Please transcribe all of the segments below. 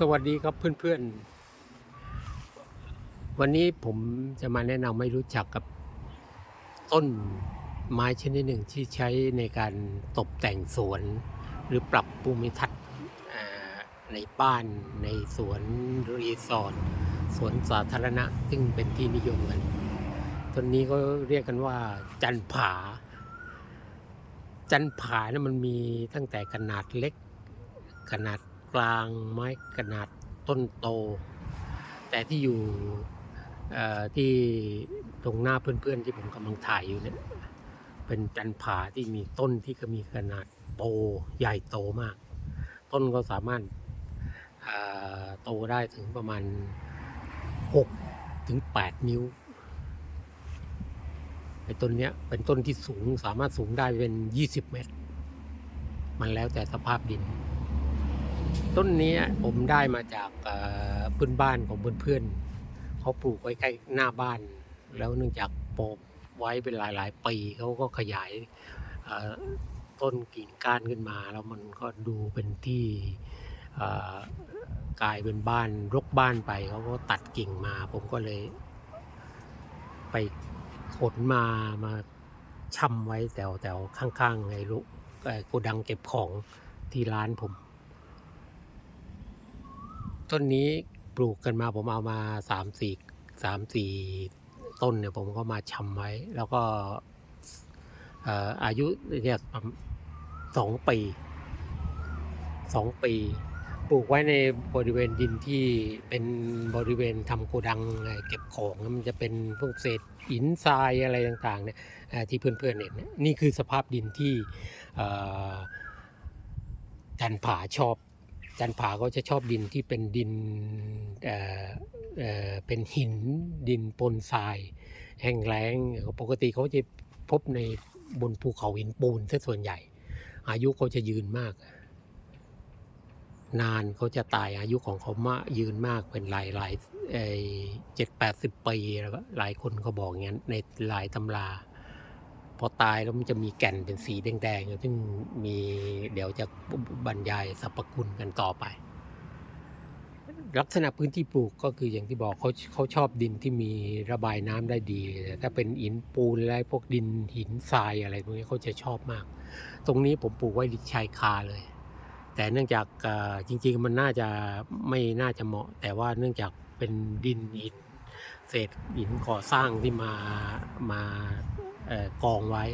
สวัสดีครับเพื่อนๆ วันนี้ผมจะมาแนะนำให้รู้จักกับต้นไม้ชนิดหนึ่งที่ใช้ในการตกแต่งสวน หรือปรับภูมิทัศน์ในบ้านในสวนรีสอร์ทสวนสาธารณะ ซึ่งเป็นที่นิยมกันต้นนี้ก็เรียกกันว่าจันผา จันผาเนี่ยมันมีตั้งแต่ขนาดเล็กขนาด กลางไม้ขนาดต้นโต แต่ที่อยู่ที่ตรงหน้าเพื่อนๆที่ผมกำลังถ่ายอยู่เนี่ยเป็นจันผาที่มีต้นที่ก็มีขนาดโตใหญ่โตมาก ต้นก็สามารถโตได้ถึงประมาณ 6 ถึง 8 นิ้วไอ้ต้นเนี้ยเป็นต้นที่สูงสามารถสูงได้เป็น 20 เมตร มันแล้วแต่สภาพดิน ต้นนี้ผมได้มาจากเพื่อนบ้านของเพื่อนๆเขาปลูกไว้ใกล้หน้าบ้าน แล้วเนื่องจากปลูกไว้เป็นหลายๆปีเขาก็ขยายต้นกิ่งก้านขึ้นมา แล้วมันก็ดูเป็นที่กลายเป็นบ้านรกบ้านไปเขาก็ตัดกิ่งมา ผมก็เลย ไปขนมามาช่ำไว้แถวแถวข้างๆไอ้ลุไอ้โกดังเก็บของที่ร้านผม ต้นนี้ปลูกกันมาผมเอามาสามสี่สามสี่ต้นเนี่ยผมก็มาชำไว้ แล้วก็อายุเนี่ยะสองปีสองปี ปลูกไว้ในบริเวณดินที่เป็นบริเวณทำโกดังเอ่อเก็บของมันจะเป็นพวกเศษหินทรายอะไรต่างๆเนี่ยที่เพื่อนๆเห็นนี่คือสภาพดินที่จันผาชอบ จันผาก็จะชอบดินที่เป็นดินเอ่อเอ่อเป็นหินดินปนทราย แห้งแล้งปกติเขาจะพบในบนภูเขาหินปูนซะส่วนใหญ่ อายุเขาจะยืนมาก นานเขาจะตายอายุของเขามายืนมากเป็นหลายหลายเจ็ดแปดสิบปีแล้วหลายคนเขาบอกอย่างนั้นในหลายตำรา พอตายแล้วมันจะมีแก่นเป็นสีแดงๆซึ่งมีเดี๋ยวจะบรรยายสรรพคุณกันต่อไป ลักษณะพื้นที่ปลูกก็คืออย่างที่บอกเขาเขาชอบดินที่มีระบายน้ำได้ดีแต่ถ้าเป็นหินปูนและพวกดินหินทรายอะไรพวกนี้เขาจะชอบมาก ตรงนี้ผมปลูกไว้ริชายคาเลย แต่เนื่องจากจริงๆมันน่าจะไม่น่าจะเหมาะ แต่ว่าเนื่องจากเป็นดินหินเศษหินก่อสร้างที่มามา กองไว้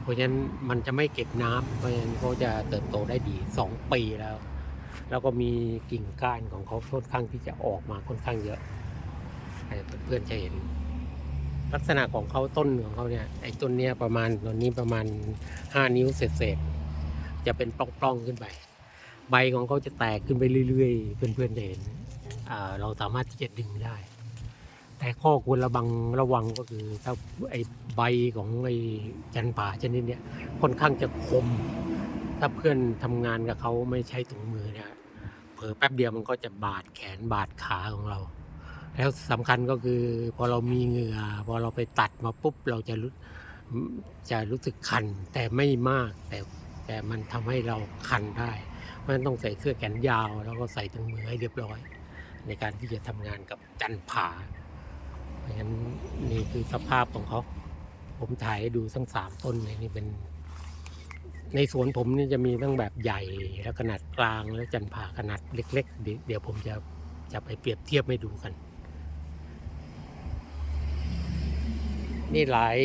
เพราะฉะนั้นมันจะไม่เก็บน้ำเพราะฉะนั้นเขาจะเติบโตได้ดีสองปีแล้ว แล้วก็มีกิ่งก้านของเขาค่อนข้างที่จะออกมาค่อนข้างเยอะเพื่อนๆจะเห็น ลักษณะของเขาต้นของเขาเนี่ยไอ้ต้นเนี้ยประมาณตอนนี้ประมาณ 5 นิ้วเศษๆจะเป็นปล้องๆขึ้นไป ใบของเขาจะแตกขึ้นไปเรื่อยๆ เพื่อนๆจะเห็นเราสามารถที่จะดึงได้ แต่ข้อควรระวังระวังก็คือถ้าไอ้ใบของไอ้จันป่าชนิดเนี้ยค่อนข้างจะคม ถ้าเพื่อนทำงานกับเขาไม่ใช้ถุงมือเนี่ยเผลอแป๊บเดียวมันก็จะบาดแขนบาดขาของเรา แล้วสำคัญก็คือพอเรามีเหงื่อพอเราไปตัดมาปุ๊บเราจะรู้จะรู้สึกคันแต่ไม่มากแต่แต่มันทำให้เราคันได้ เพราะฉะนั้นต้องใส่เสื้อแขนยาว แล้วก็ใส่ถุงมือให้เรียบร้อย ในการที่จะทำงานกับจันผา เพราะฉะนั้น นี่คือสภาพของเขา ผมถ่ายให้ดูทั้งสามต้นเลยนี่เป็น ในสวนผมนี่จะมีทั้งแบบใหญ่แล้วขนาดกลางแล้วจันผาขนาดเล็ก ๆ เดี๋ยวผมจะจะไปเปรียบเทียบให้ดูกัน นี่หลาย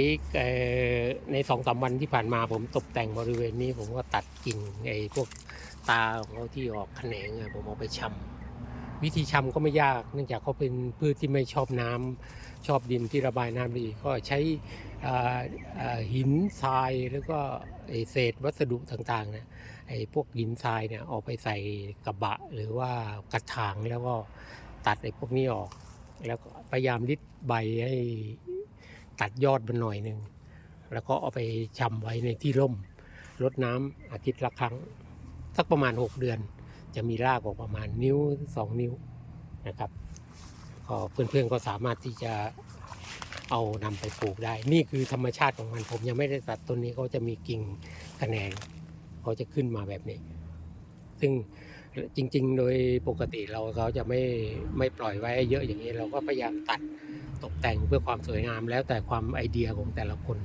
ในสองสามวันที่ผ่านมาผมตกแต่งบริเวณนี้ ผมก็ตัดกิ่งไอ้พวกตาของเขาที่ออกแขนงผมเอาไปชำวิธีชำก็ไม่ยาก เนื่องจากเขาเป็นพืชที่ไม่ชอบน้ำ ชอบดินที่ระบายน้ำดีก็ใช้หินทรายแล้วก็เศษวัสดุต่างๆนะไอ้พวกหินทรายเนี่ยเอาไปใส่กระบะหรือว่ากระถางแล้วก็ตัดไอ้พวกนี้ออก แล้วก็พยายามริดใบให้ตัดยอดมันหน่อยหนึ่งแล้วก็เอาไปชำไว้ในที่ร่มรดน้ำอาทิตย์ละครั้งสักประมาณ 6 เดือน จะมีรากออกประมาณนิ้ว 2 นิ้วนะครับ ก็เพื่อนๆก็สามารถที่จะเอานำไปปลูกได้ นี่คือธรรมชาติของมัน ผมยังไม่ได้ตัดต้นนี้เขาจะมีกิ่งแขนงเขาจะขึ้นมาแบบนี้ ซึ่งจริง ๆ โดยปกติเราเขาจะไม่ไม่ปล่อยไว้เยอะอย่างนี้ เราก็พยายามตัดตกแต่งเพื่อความสวยงาม แล้วแต่ความไอเดียของแต่ละคน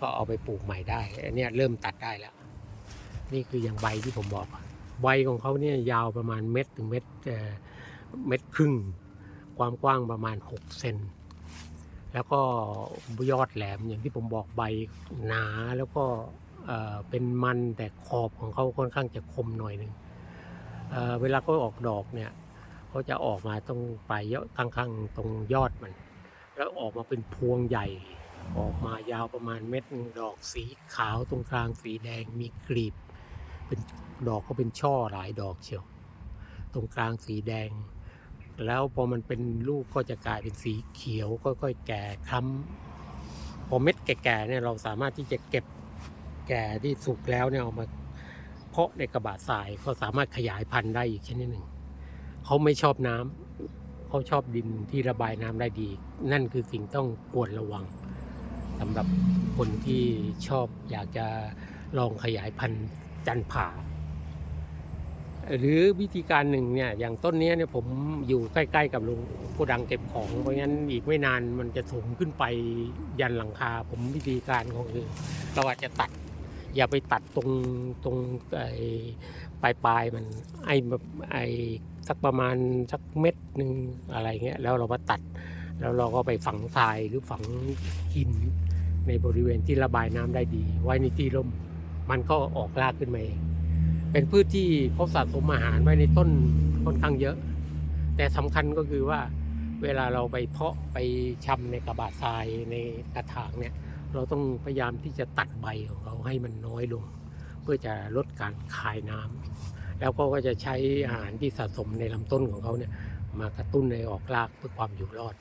ก็เอาไปปลูกใหม่ได้อันนี้เริ่มตัดได้แล้ว นี่คืออย่างใบที่ผมบอกใบของเขาเนี่ยยาวประมาณเม็ดถึงเม็ดเอ่อเม็ดครึ่ง ความกว้างประมาณ 6 เซน แล้วก็ยอดแหลมอย่างที่ผมบอกใบหนาแล้วก็เป็นมันแต่ขอบของเขาค่อนข้างจะคมหน่อยหนึ่งเเวลาเขาออกดอกเนี่ยเขาจะออกมาตรงปลายยอดข้างๆตรงยอดมัน แล้วออกมาเป็นพวงใหญ่ ออกมายาวประมาณเม็ดหนึ่งดอกสีขาวตรงกลางสีแดงมีกลีบ เป็นดอกก็เป็นช่อหลายดอกเชียว ตรงกลางสีแดง แล้วพอมันเป็นลูกก็จะกลายเป็นสีเขียวค่อยๆแก่คล้ำพอเม็ดแก่ๆเนี่ยเราสามารถที่จะเก็บแก่ที่สุกแล้วเนี่ยเอามาเพาะในกระบะทรายก็สามารถขยายพันธุ์ได้อีกชนิดหนึ่งเขาไม่ชอบน้ำเขาชอบดินที่ระบายน้ำได้ดี นั่นคือสิ่งต้องควรระวังสำหรับคนที่ชอบอยากจะลองขยายพันธุ์จันผา หรือวิธีการหนึ่งเนี่ยอย่างต้นนี้เนี่ยผมอยู่ใกล้ๆกับโรงโกดังเก็บของเพราะงั้นอีกไม่นานมันจะสูงขึ้นไปยันหลังคา ผมวิธีการของคือเราอาจจะตัด อย่าไปตัดตรงตรงไอ้ปลายปลายมันไอ้แบบไอ้สักประมาณสักเม็ดหนึ่งอะไรเงี้ยแล้วเรามาตัด แล้วเราก็ไปฝังทรายหรือฝังหินในบริเวณที่ระบายน้ำได้ดี ไว้ในที่ร่มมันก็ออกรากขึ้นมาเอง เป็นพืชที่เขาสะสมอาหารไว้ในต้นค่อนข้างเยอะ แต่สำคัญก็คือว่าเวลาเราไปเพาะไปชำในกระบะทรายในกระถางเนี่ย เราต้องพยายามที่จะตัดใบของเขาให้มันน้อยลง เพื่อจะลดการคายน้ำแล้วก็จะใช้อาหารที่สะสมในลำต้นของเขาเนี่ยมากระตุ้นในออกรากเพื่อความอยู่รอด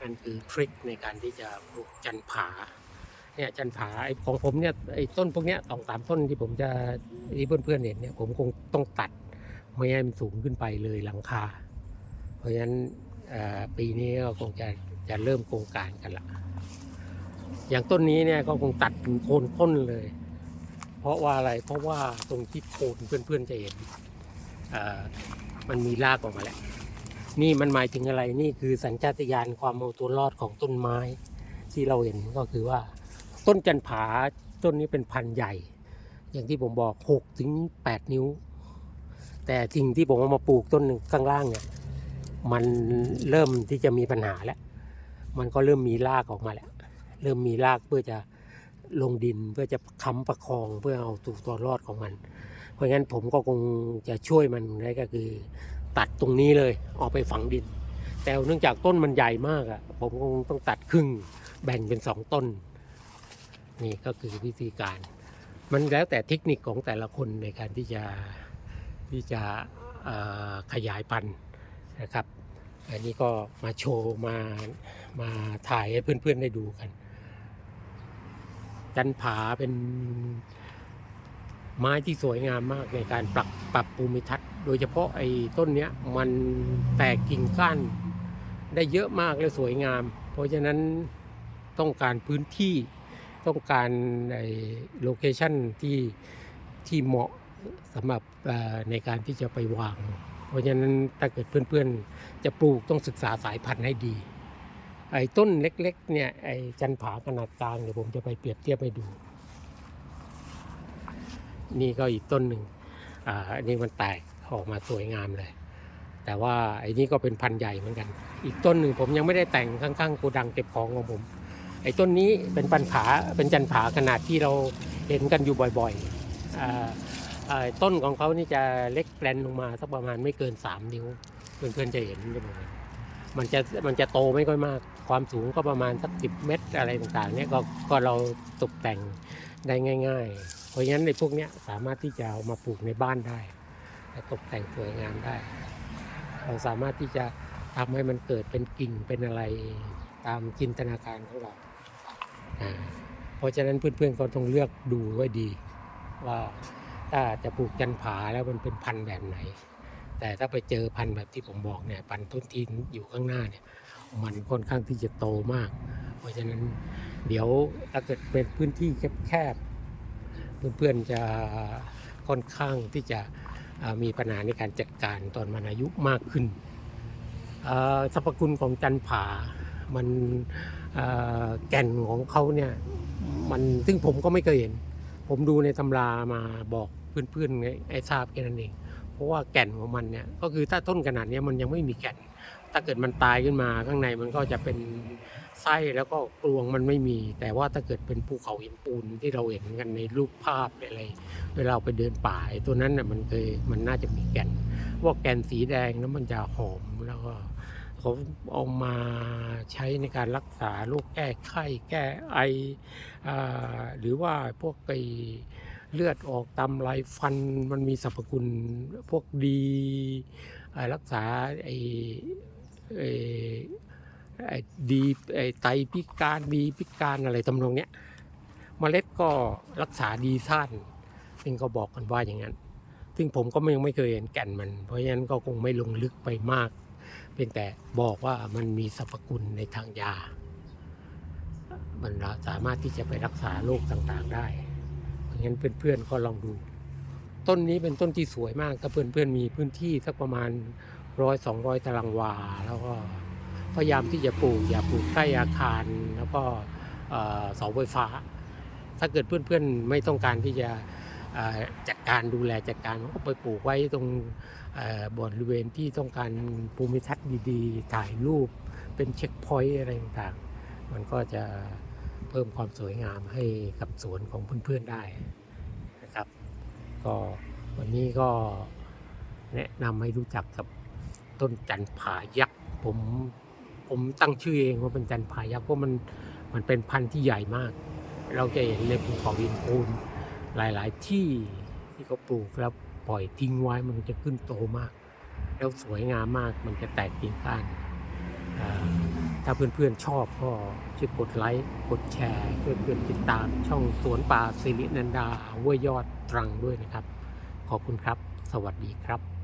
นั่นคือทริคในการที่จะปลูกจันผา เนี่ยจันผาไอ้ของผมเนี่ยไอ้ต้นพวกเนี้ยสองสามต้นที่ผมจะที่เพื่อนๆเห็นเนี่ยผมคงต้องตัดไม่ให้มันสูงขึ้นไปเลยหลังคา เพราะฉะนั้นปีนี้ก็คงจะจะเริ่มโครงการกันละอย่างต้นนี้เนี่ยก็คงตัดโคนต้นเลย เพราะว่าอะไรเพราะว่าตรงที่โคนเพื่อนๆจะเห็นมันมีรากออกมาแล้วนี่มันหมายถึงอะไรนี่คือสัญชาตญาณความเอาตัวรอดของต้นไม้ ที่เราเห็นก็คือว่า ต้นจันผาต้นนี้เป็นพันธุ์ใหญ่ อย่างที่ผมบอก6ถึง8นิ้ว แต่สิ่งที่ผมเอามาปลูกต้นหนึ่งข้างล่างเนี่ยมันเริ่มที่จะมีปัญหาแล้ว มันก็เริ่มมีรากออกมาแล้ว เริ่มมีรากเพื่อจะลงดินเพื่อจะค้ำประคองเพื่อเอาตัวตัวรอดของมัน เพราะงั้นผมก็คงจะช่วยมันได้ก็คือ ตัดตรงนี้เลยออกไปฝังดิน แต่เนื่องจากต้นมันใหญ่มากอะผมคงต้องตัดครึ่งแบ่งเป็นสองต้น นี่ก็คือวิธีการ มันแล้วแต่เทคนิคของแต่ละคนในการที่จะที่จะขยายพันธุ์นะครับ อันนี้ก็มาโชว์มามาถ่ายให้เพื่อนๆได้ดูกันจันผาเป็นไม้ที่สวยงามมากในการปรับปรับภูมิทัศน์โดยเฉพาะไอ้ต้นเนี้ยมันแตกกิ่งก้านได้เยอะมากและสวยงาม เพราะฉะนั้นต้องการพื้นที่ ต้องการในโลเคชันที่ที่เหมาะสำหรับในการที่จะไปวาง เพราะฉะนั้นถ้าเกิดเพื่อนๆ จะปลูกต้องศึกษาสายพันธุ์ให้ดี ไอ้ต้นเล็กๆเนี่ยไอ้จันผาขนาดกลางเดี๋ยวผมจะไปเปรียบเทียบให้ดู นี่ก็อีกต้นหนึ่งอ่าอันนี้มันแตกออกมาสวยงามเลย แต่ว่าไอ้นี่ก็เป็นพันธุ์ใหญ่เหมือนกัน อีกต้นหนึ่งผมยังไม่ได้แต่งข้างๆโกดังเก็บของของผม อ้ต้นนี้เป็นปันผาเป็นจันผาขนาดที่เราเห็นกันอยู่บ่อยๆต้นของเขานี่จะเล็กแปลนลงมาสักประมาณไม่เกิน 3 นิ้วเพื่อนๆจะเห็นได้ไหมมันจะมันจะโตไม่ค่อยมากความสูงก็ประมาณสักสิเมตรอะไรต่างๆเนี่ยก็ก็เราตกแต่งได้ง่าย ๆ เพราะฉะนั้นในพวกเนี้ยสามารถที่จะเอามาปลูกในบ้านได้ตกแต่งสวยงามได้ เราสามารถที่จะทำให้มันเกิดเป็นกิ่งเป็นอะไรตามจินตนาการของเรา เพราะฉะนั้นเพื่อนๆก็ต้องเลือกดูไว้ดี ว่าถ้าจะปลูกจันผาแล้วมันเป็นพันธุ์แบบไหน แต่ถ้าไปเจอพันธุ์แบบที่ผมบอกเนี่ยพันธุ์ต้นทีนอยู่ข้างหน้าเนี่ย มันค่อนข้างที่จะโตมาก เพราะฉะนั้นเดี๋ยวถ้าเกิดเป็นพื้นที่แคบๆเพื่อนๆจะค่อนข้างที่จะมีปัญหาในการจัดการตอนมันอายุมากขึ้นสรรพคุณของจันผา มันเอ่อแก่นของเขาเนี่ยมันซึ่งผมก็ไม่เคยเห็น ผมดูในตำรามาบอกเพื่อนๆไงไอ้ทราบแค่นั้นเองเพราะว่าแก่นของมันเนี่ยก็คือถ้าต้นขนาดเนี้ยมันยังไม่มีแก่น ถ้าเกิดมันตายขึ้นมาข้างในมันก็จะเป็นไส้แล้วก็กลวงมันไม่มี แต่ว่าถ้าเกิดเป็นภูเขาหินปูนที่เราเห็นกันในรูปภาพอะไร เวลาเราไปเดินป่าไอ้ตัวนั้นน่ะมันเคยมันน่าจะมีแก่นว่าแก่นสีแดงแล้วมันจะหอมแล้วก็ เขาเอามาใช้ในการรักษาโรคแก้ไข้แก้ไออหรือว่าพวกไอเลือดออกตามลายฟันมันมีสรรพคุณพวกดีรักษาไอไอดีไอไตพิการดีพิการอะไรทำนองเนี้ยเมล็ดก็รักษาดีท่านซึ่งก็บอกกันว่าอย่างนั้น ซึ่งผมก็ยังไม่เคยเห็นแก่นมัน เพราะฉะนั้นก็คงไม่ลงลึกไปมาก เพียงแต่บอกว่ามันมีสรรพคุณในทางยา มันสามารถที่จะไปรักษาโรคต่างๆได้เพราะฉะนั้นเพื่อนๆก็ลองดู ต้นนี้เป็นต้นที่สวยมากถ้าเพื่อนๆมีพื้นที่สักประมาณร้อยสองร้อยตารางวา แล้วก็พยายามที่จะปลูกอย่าปลูกใกล้อาคารแล้วก็เสาไฟฟ้า ถ้าเกิดเพื่อนๆไม่ต้องการที่จะจัดการดูแลจัดการก็ไปปลูกไว้ตรง บริเวณที่ต้องการภูมิทัศน์ดีๆ ถ่ายรูปเป็นเช็คพอยต์อะไรต่างๆ มันก็จะเพิ่มความสวยงามให้กับสวนของเพื่อนๆได้นะครับ ก็วันนี้ก็แนะนำให้รู้จักกับต้นจันผายักษ์ผมผมตั้งชื่อเองว่าเป็นจันผายักษ์เพราะมันมันเป็นพันธุ์ที่ใหญ่มาก เราจะเห็นในภูเขาหินปูนหลาย ๆ ที่ที่เขาปลูกแล้ว ปล่อยทิ้งไว้มันจะขึ้นโตมาก แล้วสวยงามมากมันจะแตกกิ่งก้านถ้าเพื่อนๆชอบก็ช่วยกดไลค์กดแชร์ช่วยเพื่อนติดตามช่องสวนป่าสิรินันดาห้วยยอดตรังด้วยนะครับ ขอบคุณครับ สวัสดีครับ